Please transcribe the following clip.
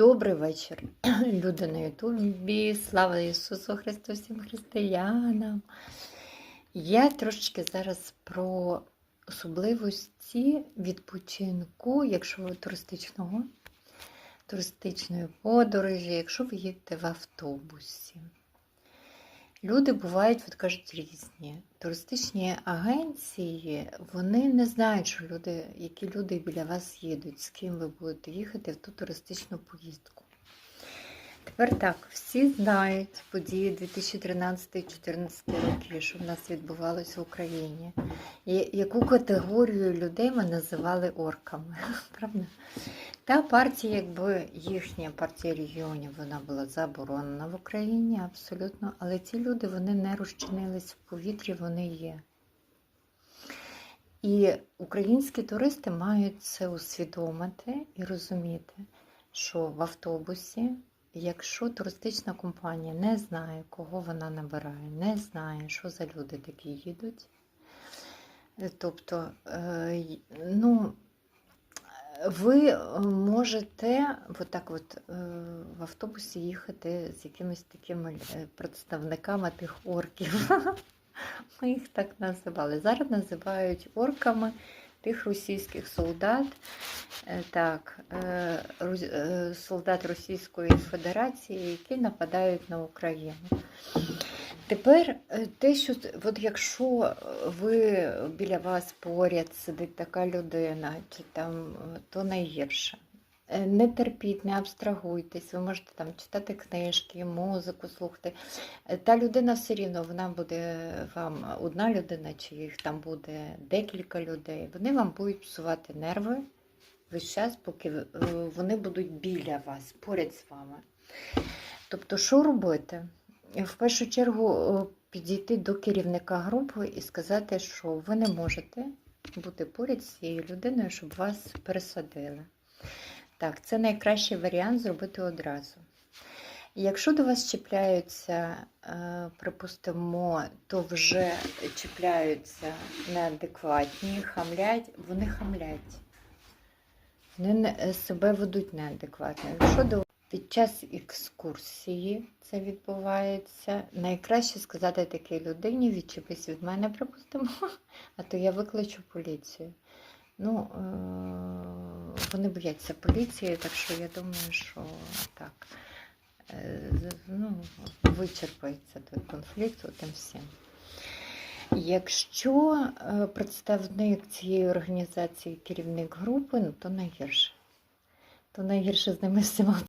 Добрий вечір, люди на Ютубі. Слава Ісусу Христу, всім християнам. Я трошечки зараз про особливості відпочинку, якщо ви туристичного, туристичної подорожі, якщо ви їдете в автобусі. Люди бувають, от кажуть, різні. Туристичні агенції, вони не знають, що люди, які люди біля вас їдуть, з ким ви будете їхати в ту туристичну поїздку. Тепер так, всі знають події 2013-2014 роки, що в нас відбувалося в Україні. І яку категорію людей ми називали орками. Правда? Та партія, якби їхня партія регіонів, вона була заборонена в Україні абсолютно, але ці люди вони не розчинились в повітрі, вони є. І українські туристи мають це усвідомити і розуміти, що в автобусі, якщо туристична компанія не знає, кого вона набирає, не знає, що за люди такі їдуть, тобто, е, ну, ви можете отак от е, в автобусі їхати з якимись такими е, представниками тих орків. Ми їх так називали. Зараз називають орками тих російських солдат, е, так, е, е, солдат Російської Федерації, які нападають на Україну. Тепер е, те, що от якщо ви біля вас поряд сидить така людина, чи там е, то найгірше. Е, Не терпіть, не абстрагуйтесь, ви можете там читати книжки, музику слухати. Е, Та людина все рівно вона буде вам одна людина, чи їх там буде декілька людей. Вони вам будуть псувати нерви весь час, поки е, вони будуть біля вас, поряд з вами. Тобто, що робити? В першу чергу е, підійти до керівника групи і сказати, що ви не можете бути поряд з цією людиною, щоб вас пересадили. Так, це найкращий варіант зробити одразу. Якщо до вас чіпляються, е, припустимо, то вже чіпляються неадекватні, хамлять, вони хамлять. Вони е, себе ведуть неадекватно. Якщо до під час екскурсії це відбувається, найкраще сказати такій людині, відчепись від мене, припустимо, а то я викличу поліцію. Ну, е, вони бояться поліції, так що я думаю, що так. е, Ну, вичерпається той конфлікт тим всім. Якщо е, представник цієї організації керівник групи, ну то найгірше. То найгірше з ними всіма